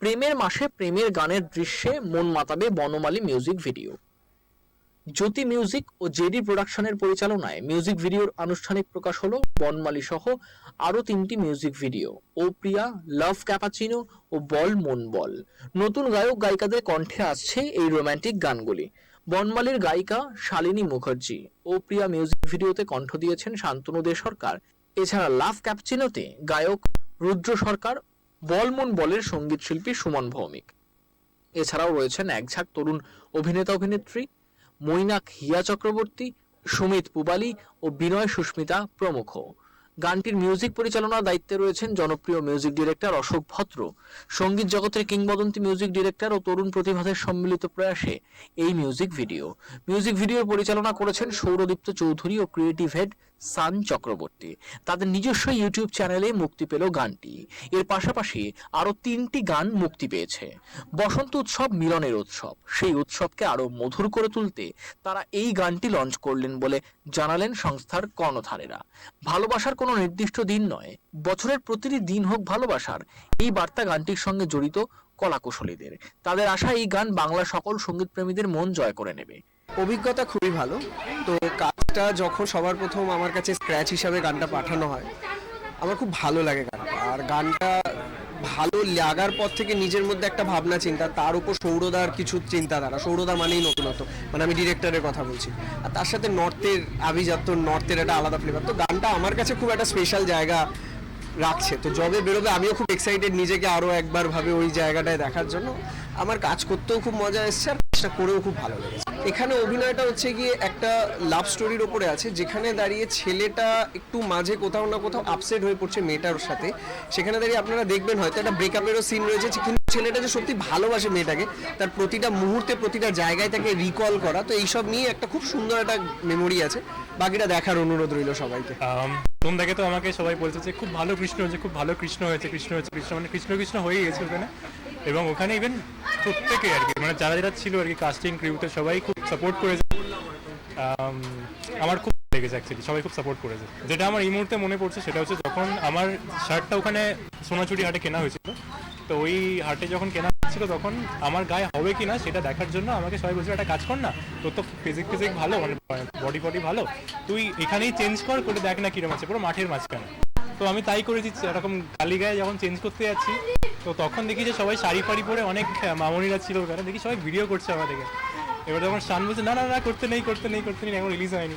প্রেমের মাসে প্রেমের গানের দৃশ্যে মন মাতাবে Banamali music video Jyoti music ও জেডি প্রোডাকশনের পরিচালনায় মিউজিক ভিডিওর আনুষ্ঠানিক প্রকাশ হলো বনমালী সহ আরও তিনটি মিউজিক ভিডিও ও প্রিয়া লাভ ক্যাপাচিনো ও বল মন বল। নতুন গায়ক গায়িকাদের কণ্ঠে আসছে এই রোমান্টিক গানগুলি। বনমালীর গায়িকা শালিনী মুখার্জি ও প্রিয়া মিউজিক ভিডিওতে কণ্ঠ দিয়েছেন শান্তনু দে সরকার। এছাড়া লাভ ক্যাপচিনোতে গায়ক রুদ্র সরকার বলমন বলের সংগীত শিল্পী সুমন ভৌমিক। এছাড়াও রয়েছেন একঝাঁক তরুণ অভিনেতা অভিনেত্রী মৈনাক হিয়া চক্রবর্তী, সুমিত পুবালি ও বিনয় সুস্মিতা প্রমুখ। গানটির মিউজিক পরিচালনার দায়িত্বে রয়েছেন জনপ্রিয় মিউজিক ডিরেক্টর অশোক ভদ্র সংগীত জগতের কিংবদন্তি মিউজিক ডিরেক্টর ও তরুণ প্রতিভাদের সম্মিলিত প্রয়াসে এই মিউজিক ভিডিও মিউজিক ভিডিও পরিচালনা করেছেন সৌরদীপ্ত চৌধুরী ও ক্রিয়েটিভ হেড সান চক্রবর্তী। তাদের নিজস্ব ইউটিউব চ্যানেলে মুক্তি পেল গানটি। এর পাশাপাশি আরও তিনটি গান মুক্তি পেয়েছে। বসন্ত উৎসব মিলনের উৎসব। সেই উৎসবকে আরও মধুর করে তুলতে তারা এই গানটি লঞ্চ করলেন বলে জানালেন সংস্থার কর্ণধারেরা। ভালোবাসার কোনো নির্দিষ্ট দিন নয়। বছরের প্রতিটি দিন হোক ভালোবাসার, এই বার্তা গানটির সঙ্গে জড়িত কলাকুশলীদের। তাদের আশা এই গান বাংলা সকল সংগীত প্রেমীদের মন জয় করে নেবে। অভিজ্ঞতা খুবই ভালো। তো কাজটা যখন সবার প্রথম আমার কাছে স্ক্র্যাচ হিসাবে গানটা পাঠানো হয়, আমার খুব ভালো লাগে গানটা। আর গানটা ভালো লাগার পর থেকে নিজের মধ্যে একটা ভাবনা, চিন্তা, তার উপর সৌরদার কিছু চিন্তাধারা। সৌরদা মানেই নতুনত্ব। মানে আমি ডিরেক্টরের কথা বলছি। আর তার সাথে নর্থের আভিজাত্য, নর্থের একটা আলাদা ফ্লেভার তো গানটা আমার কাছে খুব একটা স্পেশাল জায়গা রাখছে। তো জবে বেরোবে, আমিও খুব এক্সাইটেড নিজেকে আরও একবার ভাবে ওই জায়গাটায় দেখার জন্য। আমার কাজ করতেও খুব মজা এসছে। আর কাজটা করেও খুব ভালো লেগেছে। এখানে অভিনয়টা হচ্ছে গিয়ে একটা লাভ স্টোরির ওপরে আছে, যেখানে দাঁড়িয়ে ছেলেটা একটু মাঝে কোথাও না কোথাও আপসেট হয়ে পড়ছে মেয়েটার সাথে। সেখানে দাঁড়িয়ে আপনারা দেখবেন হয়তো একটা ব্রেকআপেরও সিন রয়েছে কিন্তু ছেলেটা যে সত্যি ভালোবাসে মেয়েটাকে, তার প্রতিটা মুহূর্তে, প্রতিটা জায়গায় তাকে রিকল করা। তো এইসব নিয়ে একটা খুব সুন্দর একটা মেমোরি আছে। বাকিটা দেখার অনুরোধ রইল সবাইকে। প্রথম থেকে তো আমাকে সবাই বলছে যে, খুব ভালো কৃষ্ণ হয়েছে, খুব ভালো কৃষ্ণ হয়েছে কৃষ্ণ হয়েছে, কৃষ্ণ মানে কৃষ্ণ কৃষ্ণ হয়ে গেছে ওখানে। এবং ওখানে ইভেন প্রত্যেকে আর কি মানে যারা যারা ছিল আর কি কাস্টিং ক্রিউতে সবাই খুব সাপোর্ট করেছে। আমার খুব লেগেছে অ্যাকচুয়ালি সবাই খুব সাপোর্ট করেছে। যেটা আমার এই মুহূর্তে মনে পড়ছে সেটা হচ্ছে যখন আমার শার্টটা ওখানে সোনাচুরি হাটে কেনা হয়েছিল, তো ওই হাটে যখন কেনা হচ্ছিল তখন আমার গায়ে হবে কি না সেটা দেখার জন্য আমাকে সবাই বলছিল, একটা কাজ কর না, তোর তো ফিজিক ফিজিক ভালো মানে বডি ফডি ভালো, তুই এখানেই চেঞ্জ কর, করে দেখ না কিরম আছে, পুরো মাঠের মাঝখানে। তো আমি তাই করেছি এরকম গালি গায়ে যখন চেঞ্জ করতে যাচ্ছি তো তখন দেখি যে সবাই শাড়ি ফাড়ি পরে অনেক মামনিরা ছিল ওখানে। দেখি সবাই ভিডিও করছে আমাদেরকে। এবার তখন শান বলছে, না না না, করতে নেই করতে নেই করতে নেই, এখন রিলিজ হয়নি।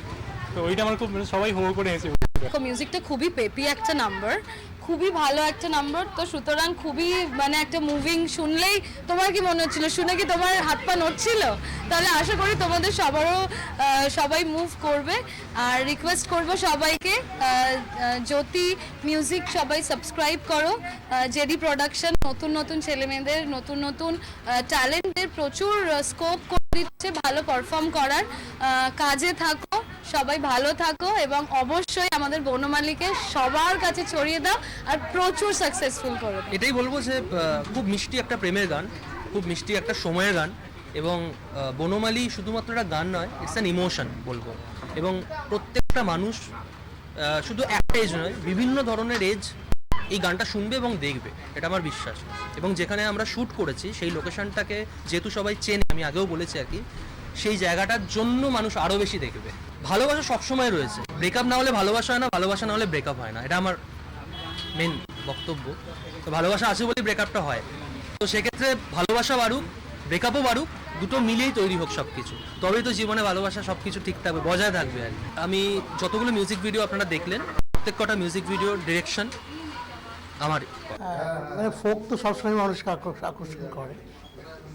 তো ওইটা আমার খুব মানে সবাই হো করে এসে দেখো মিউজিকটা খুবই পেপি একটা নাম্বার খুবই ভালো একটা নাম্বার তো সুতরাং খুবই মানে একটা মুভিং শুনলেই তোমার কি মনে হচ্ছিল? শুনে কি তোমার হাত পা নড়ছিল? তাহলে আশা করি তোমাদের সবারও সবাই মুভ করবে। আর রিকোয়েস্ট করব সবাইকে জ্যোতি মিউজিক সবাই সাবস্ক্রাইব করো। জেডি প্রোডাকশন নতুন নতুন ছেলেমেয়েদের, নতুন নতুন ট্যালেন্টের প্রচুর স্কোপ করে দিচ্ছে, ভালো পারফর্ম করার। কাজে থাকো। সবাই ভালো থাকো এবং অবশ্যই আমাদের বনমালীকে সবার কাছে ছড়িয়ে দাও আর প্রচুর সাকসেসফুল করে এটাই বলব যে খুব মিষ্টি একটা প্রেমের গান, খুব মিষ্টি একটা সময়ের গান এবং বনমালী শুধুমাত্র একটা গান নয় ইটস অ্যান ইমোশন বলব। এবং প্রত্যেকটা মানুষ শুধু একটা এজ নয়, বিভিন্ন ধরনের এজ এই গানটা শুনবে এবং দেখবে, এটা আমার বিশ্বাস। এবং যেখানে আমরা শ্যুট করেছি, সেই লোকেশনটাকে যেহেতু সবাই চেনে, আমি আগেও বলেছি আর কি সেই জায়গাটার জন্য মানুষ আরও বেশি দেখবে। ভালোবাসা সবসময় রয়েছে। ব্রেকআপ না হলে ভালোবাসা হয় না, ভালোবাসা না হলে ব্রেকআপ হয় না। এটা আমার মেন বক্তব্য। তো ভালোবাসা আছে বলেই ব্রেকআপটা হয়। তো সেক্ষেত্রে ভালোবাসা বাড়ুক ব্রেকআপও বাড়ুক, দুটো মিলিয়েই তৈরি হোক সব কিছু তবেই তো জীবনে ভালোবাসা সব কিছু ঠিক থাকবে বজায় থাকবে আর। আমি যতগুলো মিউজিক ভিডিও আপনারা দেখলেন, প্রত্যেক কটা মিউজিক ভিডিও ডিরেকশন আমার। মানে ফোক তো সবসময় মানুষকে আকর্ষ- আকর্ষণ করে।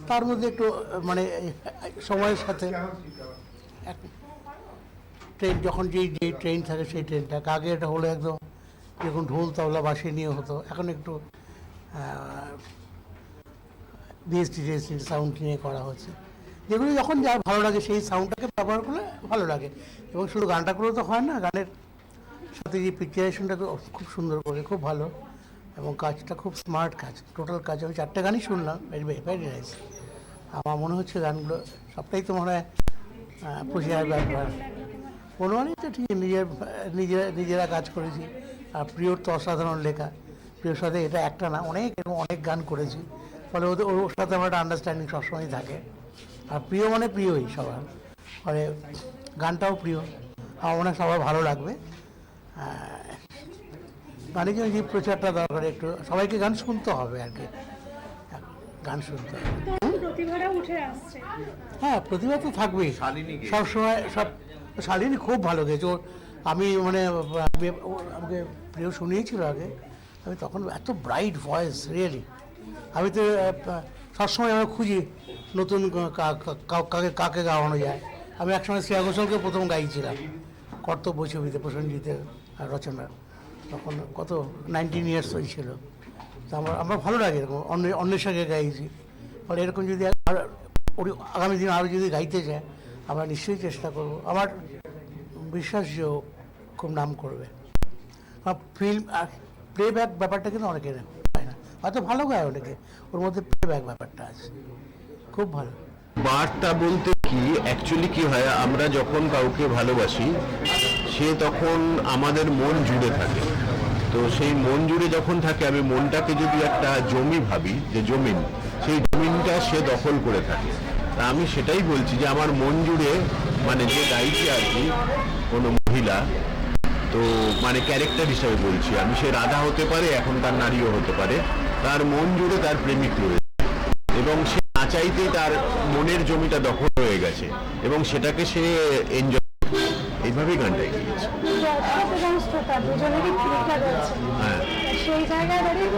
তার মধ্যে একটু মানে সময়ের সাথে। ট্রেন, যখন যেই যে ট্রেন থাকে সেই ট্রেনটা, আগে এটা হলো একদম যখন ঢোল তবলা বাসিয়ে নিয়ে হতো, এখন একটু বিএসটি টিএসটি সাউন্ড নিয়ে করা হচ্ছে। যেগুলো যখন যার ভালো লাগে সেই সাউন্ডটাকে ব্যবহার করলে ভালো লাগে। এবং শুধু গানটা করলেও তো হয় না, গানের সাথে যে পিকচারেশনটা খুব সুন্দর করে, খুব ভালো। এবং কাজটা খুব স্মার্ট কাজ। টোটাল কাজ আমি চারটে গানই শুনলাম ভেরি নাইস আমার মনে হচ্ছে গানগুলো সবটাই তো মনে হয় হাজার ব্যাপার। মনোমানই তো ঠিক, নিজের নিজেরা নিজেরা কাজ করেছি। আর প্রিয়র তো অসাধারণ লেখা। প্রিয়র সাথে এটা একটা না, অনেক এবং অনেক গান করেছি। ফলে ওদের, ওর সাথে আমার একটা আন্ডারস্ট্যান্ডিং সবসময় থাকে। আর প্রিয় মানে প্রিয়ই সবার। ফলে গানটাও প্রিয়। আমার মনে হয় সবার ভালো লাগবে। মানে কি ওই যে প্রচারটা দরকার একটু? সবাইকে গান শুনতে হবে আর কি। গান শুনতে হবে। প্রতিভারা উঠে আসছে। হ্যাঁ প্রতিভা তো থাকবেই। সবসময় সব শালিনী খুব ভালো গেছে। ওর আমি মানে আমাকে প্রিয় শুনিয়েছিল আগে। আমি তখন এত ব্রাইট ভয়েস রিয়েলি আমি তো সবসময় আমি খুঁজি নতুন কাকে কাকে গাওয়ানো যায়। আমি একসময় শ্রেয়া ঘোষালকে প্রথম গাইছিলাম। কর্তব্য ছবিতে প্রসেনজিতের রচনা তখন কত নাইনটিন ইয়ার্স হয়েছিল। তো আমার আমার ভালো লাগে এরকম, অন্য, অন্যের সঙ্গে গাইছি। ফলে এরকম যদি আর আগামী দিন আরও যদি গাইতে যায় আমরা নিশ্চয়ই চেষ্টা করব। আমার বিশ্বাস যে খুব নাম করবে। ফিল্ম প্লেব্যাক ব্যাপারটা কিন্তু অনেকে হয় না। হয়তো ভালো গায় অনেকে, ওর মধ্যে প্লেব্যাক ব্যাপারটা আছে। খুব ভালো। বার্তা বলতে কি অ্যাকচুয়ালি কি হয়, আমরা যখন কাউকে ভালোবাসি, সে তখন আমাদের মন জুড়ে থাকে। তো সেই মন জুড়ে যখন থাকে, আমি মনটাকে যদি একটা জমি ভাবি, যে জমিন, সেই জমিনটা সে দখল করে থাকে। তা আমি সেটাই বলছি যে আমার মন জুড়ে মানে যে গাইছে আর কি, কোনো মহিলা, তো মানে ক্যারেক্টার হিসাবে বলছি আমি, সে রাধা হতে পারে, এখন তার নারীও হতে পারে, তার মন জুড়ে তার প্রেমিক রয়েছে। এবং সে না চাইতেই তার মনের জমিটা দখল হয়ে গেছে, এবং সেটাকে সে এনজয় এইভাবেই গানটা গিয়েছে দর্শক দুজনেরই ভূমিকা রয়েছে। হ্যাঁ। সেই জায়গায় দাঁড়িয়ে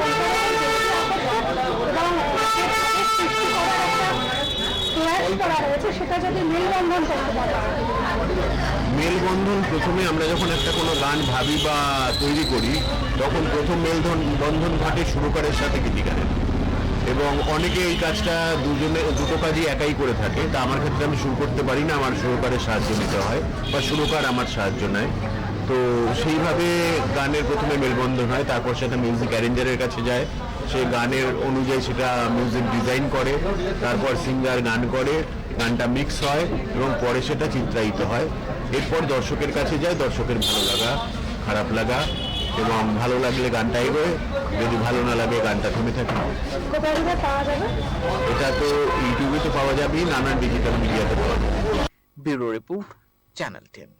মেলবন্ধন প্রথমে আমরা যখন একটা কোনো গান ভাবি বা তৈরি করি তখন প্রথম মেলধন বন্ধন ঘটে সুরকারের সাথে গীতিকারের এবং অনেকে এই কাজটা দুজনে দুটো কাজই একাই করে থাকে। তা আমার ক্ষেত্রে আমি শুরু করতে পারি না আমার সুরকারের সাহায্য নিতে হয় বা সুরকার আমার সাহায্য নেয়। তো সেইভাবে গানের প্রথমে মেলবন্ধন হয় তারপর সেটা মিউজিক অ্যারেঞ্জারের কাছে যায়। সে গানের অনুযায়ী সেটা মিউজিক ডিজাইন করে তারপর সিঙ্গার গান করে গানটা মিক্স হয় এবং পরে সেটা চিত্রায়িত হয়। এরপর দর্শকের কাছে যায় দর্শকের ভালো লাগা খারাপ লাগা এবং ভালো লাগলে গানটা এগোয় যদি ভালো না লাগে গানটা থেমে থাকে। কোথায় কোথায় পাওয়া যাবে? এটা তো ইউটিউবে তো পাওয়া যাবেই নানান ডিজিটাল মিডিয়াতে পাওয়া যাবে। Bureau report channel ten.